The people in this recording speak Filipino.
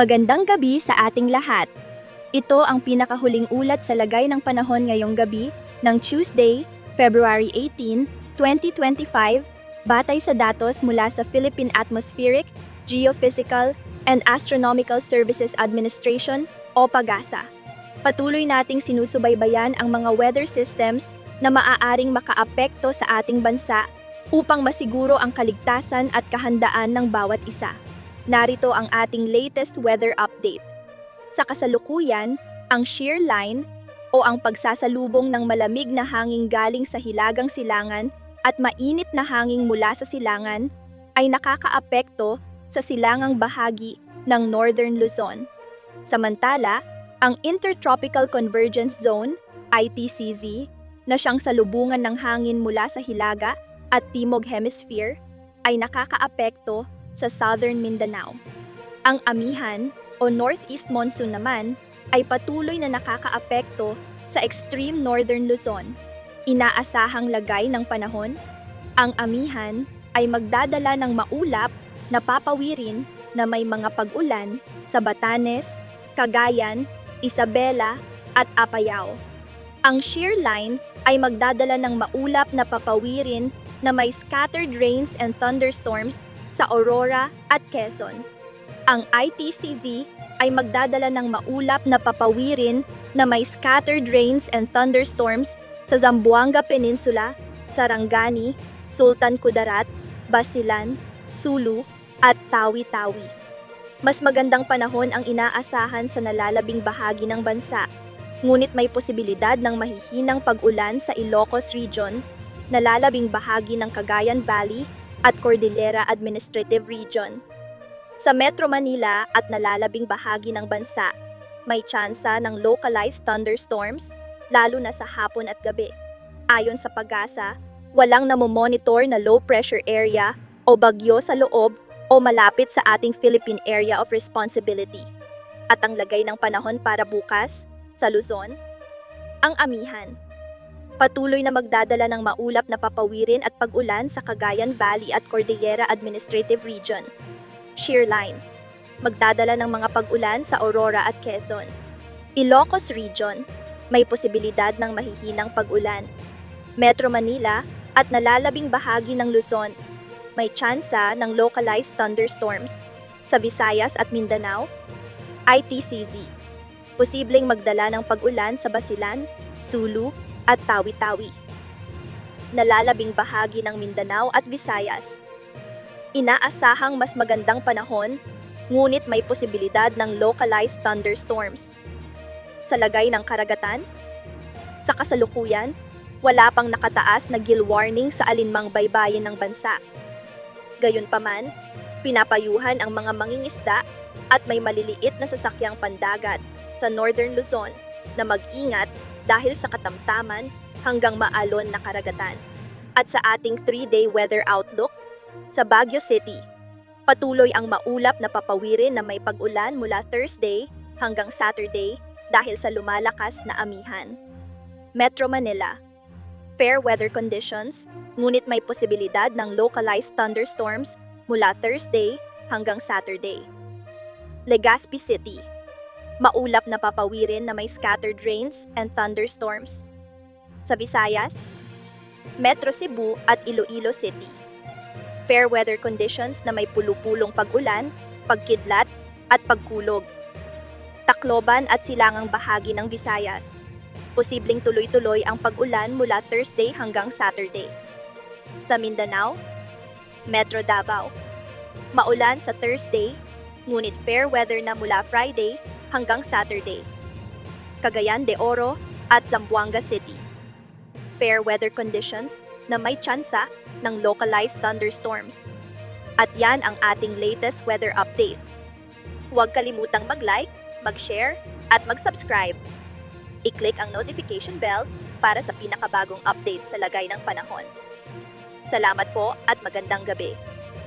Magandang gabi sa ating lahat. Ito ang pinakahuling ulat sa lagay ng panahon ngayong gabi ng Tuesday, February 18, 2025, batay sa datos mula sa Philippine Atmospheric, Geophysical, and Astronomical Services Administration o PAGASA. Patuloy nating sinusubaybayan ang mga weather systems na maaaring makaapekto sa ating bansa upang masiguro ang kaligtasan at kahandaan ng bawat isa. Narito ang ating latest weather update. Sa kasalukuyan, ang shear line o ang pagsasalubong ng malamig na hangin galing sa hilagang silangan at mainit na hangin mula sa silangan ay nakakaapekto sa silangang bahagi ng Northern Luzon. Samantala, ang Intertropical Convergence Zone, ITCZ, na siyang salubungan ng hangin mula sa Hilaga at Timog Hemisphere, ay nakakaapekto sa Southern Mindanao. Ang amihan o Northeast Monsoon naman ay patuloy na nakakaapekto sa extreme Northern Luzon. Inaasahang lagay ng panahon, ang amihan ay magdadala ng maulap na papawirin na may mga pag-ulan sa Batanes, Cagayan, Isabela at Apayao. Ang shear line ay magdadala ng maulap na papawirin na may scattered rains and thunderstorms sa Aurora at Quezon. Ang ITCZ ay magdadala ng maulap na papawirin na may scattered rains and thunderstorms sa Zamboanga Peninsula, Sarangani, Sultan Kudarat, Basilan, Sulu, at Tawi-Tawi. Mas magandang panahon ang inaasahan sa nalalabing bahagi ng bansa, ngunit may posibilidad ng mahihinang pag-ulan sa Ilocos Region, nalalabing bahagi ng Cagayan Valley at Cordillera Administrative Region. Sa Metro Manila at nalalabing bahagi ng bansa, may tsansa ng localized thunderstorms, lalo na sa hapon at gabi. Ayon sa PAGASA, walang namomonitor na low pressure area o bagyo sa loob o malapit sa ating Philippine Area of Responsibility. At ang lagay ng panahon para bukas, sa Luzon, ang amihan. Patuloy na magdadala ng maulap na papawirin at pag-ulan sa Cagayan Valley at Cordillera Administrative Region. Shear line. Magdadala ng mga pag-ulan sa Aurora at Quezon. Ilocos Region. May posibilidad ng mahihinang pag-ulan. Metro Manila at nalalabing bahagi ng Luzon may tsansa ng localized thunderstorms. Sa Visayas at Mindanao, ITCZ. Posibleng magdala ng pag-ulan sa Basilan, Sulu, at Tawi-Tawi. Nalalabing bahagi ng Mindanao at Visayas. Inaasahang mas magandang panahon, ngunit may posibilidad ng localized thunderstorms. Sa lagay ng karagatan, sa kasalukuyan, wala pang nakataas na gill warning sa alinmang baybayin ng bansa. Gayunpaman, pinapayuhan ang mga mangingisda at may maliliit na sasakyang pandagat sa Northern Luzon na mag-ingat dahil sa katamtaman hanggang maalon na karagatan. At sa ating 3-day weather outlook, sa Baguio City, patuloy ang maulap na papawirin na may pag-ulan mula Thursday hanggang Saturday dahil sa lumalakas na amihan. Metro Manila, fair weather conditions, ngunit may posibilidad ng localized thunderstorms mula Thursday hanggang Saturday. Legazpi City, maulap na papawirin na may scattered rains and thunderstorms. Sa Visayas, Metro Cebu at Iloilo City. Fair weather conditions na may pulupulong pag-ulan, pagkidlat, at pagkulog. Tacloban at silangang bahagi ng Visayas. Posibleng tuloy-tuloy ang pag-ulan mula Thursday hanggang Saturday. Sa Mindanao, Metro Davao. Maulan sa Thursday, ngunit fair weather na mula Friday hanggang Saturday. Cagayan de Oro at Zamboanga City. Fair weather conditions na may tsansa ng localized thunderstorms. At yan ang ating latest weather update. Huwag kalimutang mag-like, mag-share, at mag-subscribe. I-click ang notification bell para sa pinakabagong updates sa lagay ng panahon. Salamat po at magandang gabi.